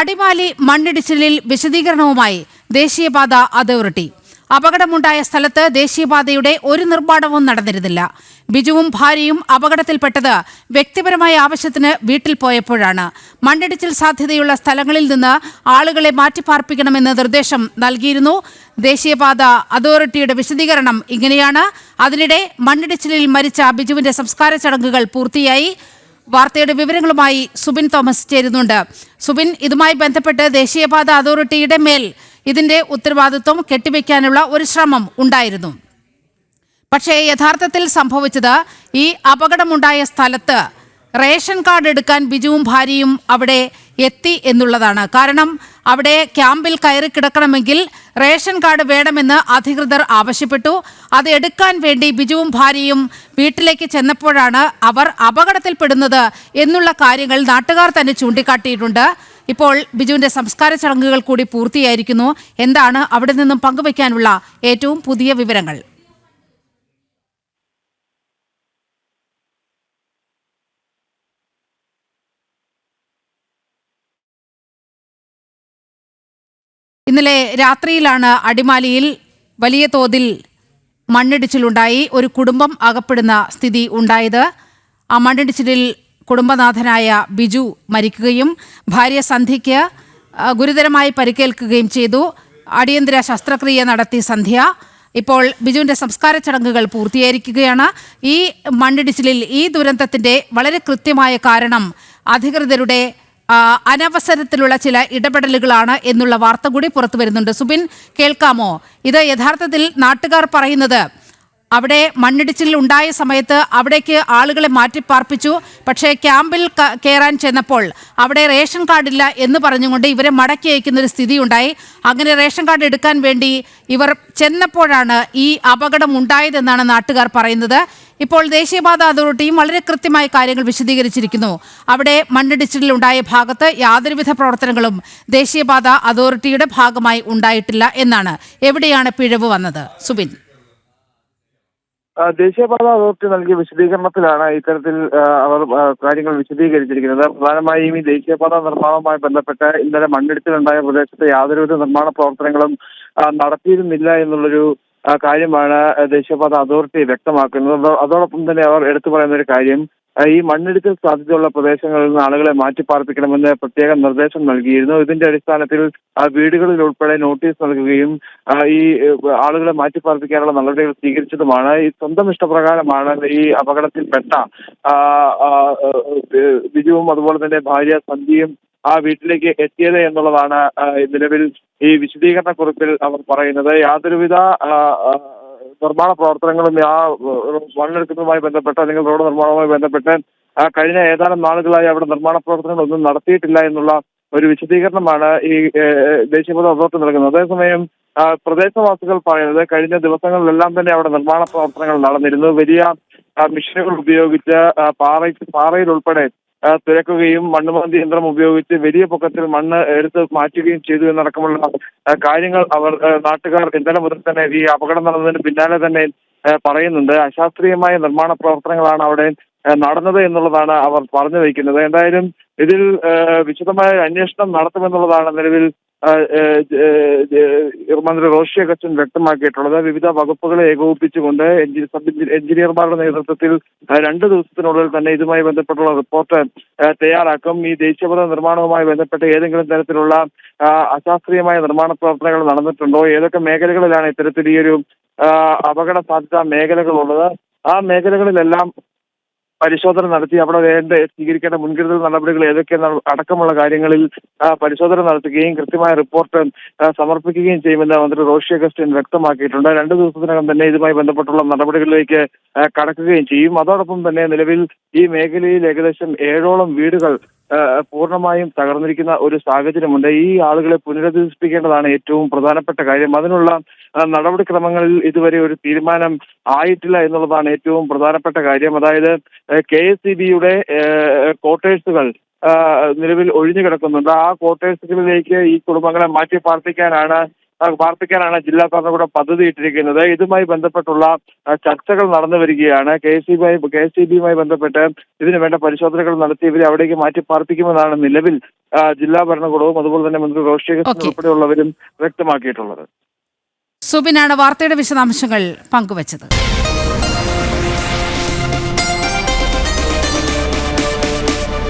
അടിമാലി മണ്ണിടിച്ചിലിൽ വിശദീകരണവുമായി ദേശീയപാത അതോറിറ്റി. അപകടമുണ്ടായ സ്ഥലത്ത് ദേശീയപാതയുടെ ഒരു നിർമ്മാണവും നടന്നിരുന്നില്ല. ബിജുവും ഭാര്യയും അപകടത്തിൽപ്പെട്ടത് വ്യക്തിപരമായ ആവശ്യത്തിന് വീട്ടിൽ പോയപ്പോഴാണ്. മണ്ണിടിച്ചിൽ സാധ്യതയുള്ള സ്ഥലങ്ങളിൽ നിന്ന് ആളുകളെ മാറ്റിപ്പാർപ്പിക്കണമെന്ന് നിർദ്ദേശം നൽകിയിരുന്നു. ദേശീയപാത അതോറിറ്റിയുടെ വിശദീകരണം ഇങ്ങനെയാണ്. അതിനിടെ മണ്ണിടിച്ചിലിൽ മരിച്ച ബിജുവിന്റെ സംസ്കാര ചടങ്ങുകൾ പൂർത്തിയായി. വാർത്തയുടെ വിവരങ്ങളുമായി സുബിൻ തോമസ് ചേരുന്നുണ്ട്. സുബിൻ ഇതുമായി ബന്ധപ്പെട്ട് ദേശീയപാത അതോറിറ്റിയുടെ മേൽ ഇതിന്റെ ഉത്തരവാദിത്വം കെട്ടിവെക്കാനുള്ള ഒരു ശ്രമം ഉണ്ടായിരുന്നു. പക്ഷേ യഥാർത്ഥത്തിൽ സംഭവിച്ചത് ഈ അപകടമുണ്ടായ സ്ഥലത്ത് റേഷൻ കാർഡ് എടുക്കാൻ ബിജുവും ഭാര്യയും അവിടെ എത്തി എന്നുള്ളതാണ്. കാരണം അവിടെ ക്യാമ്പിൽ കയറി കിടക്കണമെങ്കിൽ റേഷൻ കാർഡ് വേണമെന്ന് അധികൃതർ ആവശ്യപ്പെട്ടു. അത് എടുക്കാൻ വേണ്ടി ബിജുവും ഭാര്യയും വീട്ടിലേക്ക് ചെന്നപ്പോഴാണ് അവർ അപകടത്തിൽപ്പെടുന്നത് എന്നുള്ള കാര്യങ്ങൾ നാട്ടുകാർ തന്നെ ചൂണ്ടിക്കാട്ടിയിട്ടുണ്ട്. ഇപ്പോൾ ബിജുവിന്റെ സംസ്കാര ചടങ്ങുകൾ കൂടി പൂർത്തിയായിരിക്കുന്നു. എന്താണ് അവിടെ നിന്നും പങ്കുവയ്ക്കാനുള്ള ഏറ്റവും പുതിയ വിവരങ്ങൾ? ഇന്നലെ രാത്രിയിലാണ് അടിമാലിയിൽ വലിയ തോതിൽ മണ്ണിടിച്ചിലുണ്ടായി. ഒരു കുടുംബം അകപ്പെടുന്ന സ്ഥിതി ഉണ്ടായത്. ആ മണ്ണിടിച്ചിലിൽ കുടുംബനാഥനായ ബിജു മരിക്കുകയും ഭാര്യ സന്ധ്യയ്ക്ക് ഗുരുതരമായി പരിക്കേൽക്കുകയും ചെയ്തു. അടിയന്തര ശസ്ത്രക്രിയ നടത്തി സന്ധ്യ. ഇപ്പോൾ ബിജുവിന്റെ സംസ്കാര ചടങ്ങുകൾ പൂർത്തീകരിക്കുകയാണ്. ഈ മണ്ണിടിച്ചിലിൽ ഈ ദുരന്തത്തിന്റെ വളരെ കൃത്യമായ കാരണം അധികൃതരുടെ അനവസരത്തിലുള്ള ചില ഇടപെടലുകളാണ് എന്നുള്ള വാർത്ത കൂടി പുറത്തു വരുന്നുണ്ട്. സുബിൻ കേൾക്കാമോ? ഇത് യഥാർത്ഥത്തിൽ നാട്ടുകാർ പറയുന്നത് അവിടെ മണ്ണിടിച്ചിൽ ഉണ്ടായ സമയത്ത് അവിടേക്ക് ആളുകളെ മാറ്റിപ്പാർപ്പിച്ചു. പക്ഷേ ക്യാമ്പിൽ കയറാൻ ചെന്നപ്പോൾ അവിടെ റേഷൻ കാർഡില്ല എന്ന് പറഞ്ഞുകൊണ്ട് ഇവരെ മടക്കി അയക്കുന്ന ഒരു സ്ഥിതി ഉണ്ടായി അങ്ങനെ റേഷൻ കാർഡ് എടുക്കാൻ വേണ്ടി ഇവർ ചെന്നപ്പോഴാണ് ഈ അപകടം ഉണ്ടായതെന്നാണ് നാട്ടുകാർ പറയുന്നത്. ഇപ്പോൾ ദേശീയപാത അതോറിറ്റിയും വളരെ കൃത്യമായ കാര്യങ്ങൾ വിശദീകരിച്ചിരിക്കുന്നു. അവിടെ മണ്ണിടിച്ചിലുണ്ടായ ഭാഗത്ത് യാതൊരുവിധ പ്രവർത്തനങ്ങളും ദേശീയപാത അതോറിറ്റിയുടെ ഭാഗമായി ഉണ്ടായിട്ടില്ല എന്നാണ് എവിടെയാണ് പിഴവ് വന്നത്? സുബിൻ. ദേശീയപാത അതോറിറ്റി നൽകിയ വിശദീകരണത്തിലാണ് ഇത്തരത്തിൽ അവർ കാര്യങ്ങൾ വിശദീകരിച്ചിരിക്കുന്നത്. പ്രധാനമായും ഈ ദേശീയപാത നിർമ്മാണവുമായി ബന്ധപ്പെട്ട് ഇന്നലെ മണ്ണിടിച്ചിലുണ്ടായ പ്രദേശത്ത് യാതൊരുവിധ നിർമ്മാണ പ്രവർത്തനങ്ങളും നടത്തിയിരുന്നില്ല എന്നുള്ളൊരു കാര്യമാണ് ദേശീയപാത അതോറിറ്റി വ്യക്തമാക്കുന്നത്. അതോ- അതോടൊപ്പം തന്നെ അവർ എടുത്തു പറയുന്ന ഒരു കാര്യം ഈ മണ്ണിടിച്ചിൽ സാധ്യതയുള്ള പ്രദേശങ്ങളിൽ നിന്ന് ആളുകളെ മാറ്റിപ്പാർപ്പിക്കണമെന്ന് പ്രത്യേക നിർദ്ദേശം നൽകിയിരുന്നു. ഇതിന്റെ അടിസ്ഥാനത്തിൽ വീടുകളിൽ ഉൾപ്പെടെ നോട്ടീസ് നൽകുകയും ഈ ആളുകളെ മാറ്റിപ്പാർപ്പിക്കാനുള്ള നടപടികൾ സ്വീകരിച്ചതുമാണ്. ഈ സ്വന്തം ഇഷ്ടപ്രകാരമാണ് ഈ അപകടത്തിൽപ്പെട്ട ബിജുവും അതുപോലെ തന്നെ ഭാര്യ സന്ധ്യയും ആ വീട്ടിലേക്ക് എത്തിയത് എന്നുള്ളതാണ് നിലവിൽ ഈ വിശദീകരണ കുറിപ്പിൽ അവർ പറയുന്നത്. യാതൊരുവിധ നിർമ്മാണ പ്രവർത്തനങ്ങളും ആ മണ്ണെടുക്കുന്നതുമായി ബന്ധപ്പെട്ട് അല്ലെങ്കിൽ റോഡ് നിർമ്മാണവുമായി ബന്ധപ്പെട്ട് കഴിഞ്ഞ ഏതാനും നാളുകളായി അവിടെ നിർമ്മാണ പ്രവർത്തനങ്ങളൊന്നും നടത്തിയിട്ടില്ല എന്നുള്ള ഒരു വിശദീകരണമാണ് ഈ ദേശീയപദ അതോറിറ്റി നൽകുന്നത്. അതേസമയം പ്രദേശവാസികൾ പറയുന്നത് കഴിഞ്ഞ ദിവസങ്ങളിലെല്ലാം തന്നെ അവിടെ നിർമ്മാണ പ്രവർത്തനങ്ങൾ നടന്നിരുന്നു. വലിയ മിഷനുകൾ ഉപയോഗിച്ച് പാറ പാറയിൽ ഉൾപ്പെടെ തുരക്കുകയും മണ്ണുമാന്തി യന്ത്രം ഉപയോഗിച്ച് വലിയ പൊക്കത്തിൽ മണ്ണ് എടുത്ത് മാറ്റുകയും ചെയ്തു എന്നടക്കമുള്ള കാര്യങ്ങൾ അവർ നാട്ടുകാർ ഇന്നലെ മുതൽ തന്നെ ഈ അപകടം നടന്നതിന് പിന്നാലെ തന്നെ പറയുന്നുണ്ട്. അശാസ്ത്രീയമായ നിർമ്മാണ പ്രവർത്തനങ്ങളാണ് അവിടെ നടന്നത് എന്നുള്ളതാണ് അവർ പറഞ്ഞു വയ്ക്കുന്നത്. എന്തായാലും ഇതിൽ വിശദമായ അന്വേഷണം നടത്തുമെന്നുള്ളതാണ് നിലവിൽ മന്ത്രി റോഷി അഗസ്റ്റൻ വ്യക്തമാക്കിയിട്ടുള്ളത്. വിവിധ വകുപ്പുകളെ ഏകോപിപ്പിച്ചുകൊണ്ട് സബ് എഞ്ചിനീയർമാരുടെ നേതൃത്വത്തിൽ രണ്ട് ദിവസത്തിനുള്ളിൽ തന്നെ ഇതുമായി ബന്ധപ്പെട്ടുള്ള റിപ്പോർട്ട് തയ്യാറാക്കും. ഈ ദേശീയപഥ നിർമ്മാണവുമായി ബന്ധപ്പെട്ട് ഏതെങ്കിലും തരത്തിലുള്ള അശാസ്ത്രീയമായ നിർമ്മാണ പ്രവർത്തനങ്ങൾ നടന്നിട്ടുണ്ടോ? ഏതൊക്കെ മേഖലകളിലാണ് ഇത്തരത്തിൽ ഈ ഒരു അപകട സാധ്യതാ മേഖലകളുള്ളത്? ആ മേഖലകളിലെല്ലാം പരിശോധന നടത്തി അവിടെ വേണ്ട സ്വീകരിക്കേണ്ട മുൻകരുതൽ നടപടികൾ ഏതൊക്കെയെന്ന് അടക്കമുള്ള കാര്യങ്ങളിൽ പരിശോധന നടത്തുകയും കൃത്യമായ റിപ്പോർട്ട് സമർപ്പിക്കുകയും ചെയ്യുമെന്ന് മന്ത്രി റോഷി അഗസ്റ്റിൻ വ്യക്തമാക്കിയിട്ടുണ്ട്. രണ്ടു ദിവസത്തിനകം തന്നെ ഇതുമായി ബന്ധപ്പെട്ടുള്ള നടപടികളിലേക്ക് കടക്കുകയും ചെയ്യും. അതോടൊപ്പം തന്നെ നിലവിൽ ഈ മേഖലയിൽ ഏകദേശം ഏഴോളം വീടുകൾ പൂർണമായും തകർന്നിരിക്കുന്ന ഒരു സാഹചര്യമുണ്ട്. ഈ ആളുകളെ പുനരധിവസിപ്പിക്കേണ്ടതാണ് ഏറ്റവും പ്രധാനപ്പെട്ട കാര്യം. അതിനുള്ള നടപടിക്രമങ്ങളിൽ ഇതുവരെ ഒരു തീരുമാനം ആയിട്ടില്ല എന്നുള്ളതാണ് ഏറ്റവും പ്രധാനപ്പെട്ട കാര്യം. അതായത് കെ എസ് സി ബിയുടെ ക്വാർട്ടേഴ്സുകൾ നിലവിൽ ഒഴിഞ്ഞു കിടക്കുന്നുണ്ട്. ആ ക്വാർട്ടേഴ്സുകളിലേക്ക് ഈ കുടുംബങ്ങളെ മാറ്റി പാർപ്പിക്കാനാണ് പാർപ്പിക്കാനാണ് ജില്ലാ ഭരണകൂടം പദ്ധതി ഇട്ടിരിക്കുന്നത്. ഇതുമായി ബന്ധപ്പെട്ടുള്ള ചർച്ചകൾ നടന്നു വരികയാണ്. K S K S C ബിയുമായി ബന്ധപ്പെട്ട് ഇതിനു വേണ്ട പരിശോധനകൾ നടത്തി ഇവരെ അവിടേക്ക് മാറ്റി പാർപ്പിക്കുമെന്നാണ് നിലവിൽ ജില്ലാ ഭരണകൂടവും അതുപോലെ തന്നെ മന്ത്രി റോഷി ഉൾപ്പെടെയുള്ളവരും വ്യക്തമാക്കിയിട്ടുള്ളത്. സുബിനാണ് വാർത്തയുടെ വിശദാംശങ്ങൾ പങ്കുവച്ചത്.